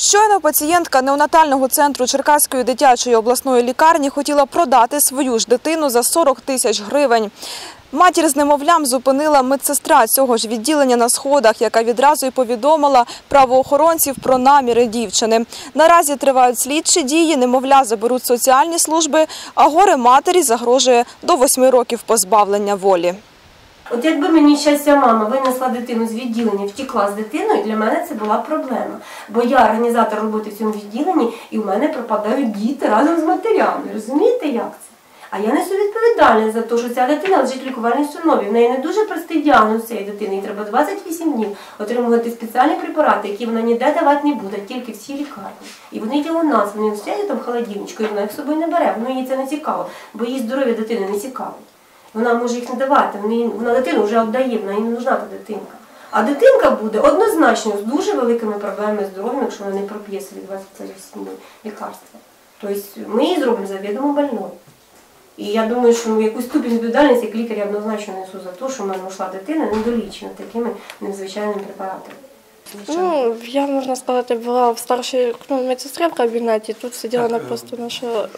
Щойно пацієнтка неонатального центру Черкаської дитячої обласної лікарні хотіла продати свою ж дитину за 40 тисяч гривень. Матір з немовлям зупинила медсестра цього ж відділення на сходах, яка відразу й повідомила правоохоронців про наміри дівчини. Наразі тривають слідчі дії, немовля заберуть соціальні служби, а горе матері загрожує до 8 років позбавлення волі. От якби мені щастя мама винесла дитину з відділення, втікла з дитиною, для мене це була проблема. Бо я організатор роботи в цьому відділенні, і в мене пропадають діти разом з матерями. Розумієте, як це? А я несу відповідальність за те, що ця дитина лежить в лікувальній установі. В неї не дуже простий діагноз цієї дитини. Їй треба 28 днів отримувати спеціальні препарати, які вона ніде давати не буде, тільки в цій лікарні. І вони є у нас, вони стоять там холодильничку, і вона їх з собою не бере. Воно їй це не цікаво, бо їй здоров'я дитини не цікаво. Вона може їх не давати, вона, вона дитину вже віддає, вона їй не нужна та дитинка. А дитинка буде однозначно з дуже великими проблемами здоров'я, якщо вона не проп'є собі 28 днів лікарства. Тобто ми її зробимо завідомо больною. І я думаю, що ну, якусь ступінь відповідальності як лікар я однозначно несу за те, що в мене йшла дитина недолічена такими незвичайними препаратами. Ну, я, можна сказати, була в старшій ну, медсестрі в кабінеті. Тут сиділа на просто наша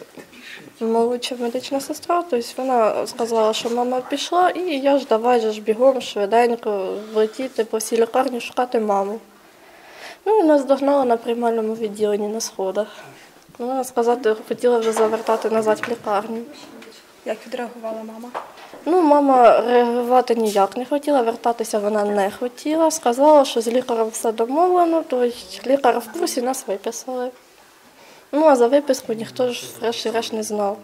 молодша медична сестра. Тобто вона сказала, що мама пішла, і я ж давай же ж бігом швиденько влетіти по всій лікарні шукати маму. Ну і нас догнала на приймальному відділенні на сходах. Вона сказати, хотіла вже завертати назад в лікарню. Як відреагувала мама? Ну, мама реагувати ніяк не хотіла, вертатися вона не хотіла. Сказала, що з лікарем все домовлено, тобто лікар в курсі нас виписали. Ну, а за виписку ніхто ж врешті-решт не знав.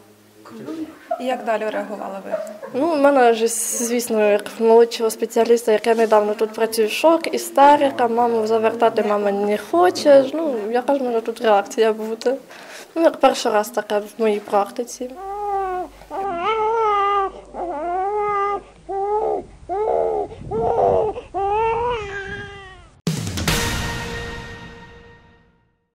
І як далі реагувала ви? Ну, у мене ж, звісно, як молодшого спеціаліста, яке недавно тут працює, шок, істерика, маму завертати мама не хоче. Ну, яка ж може тут реакція бути? Ну, як перший раз таке в моїй практиці.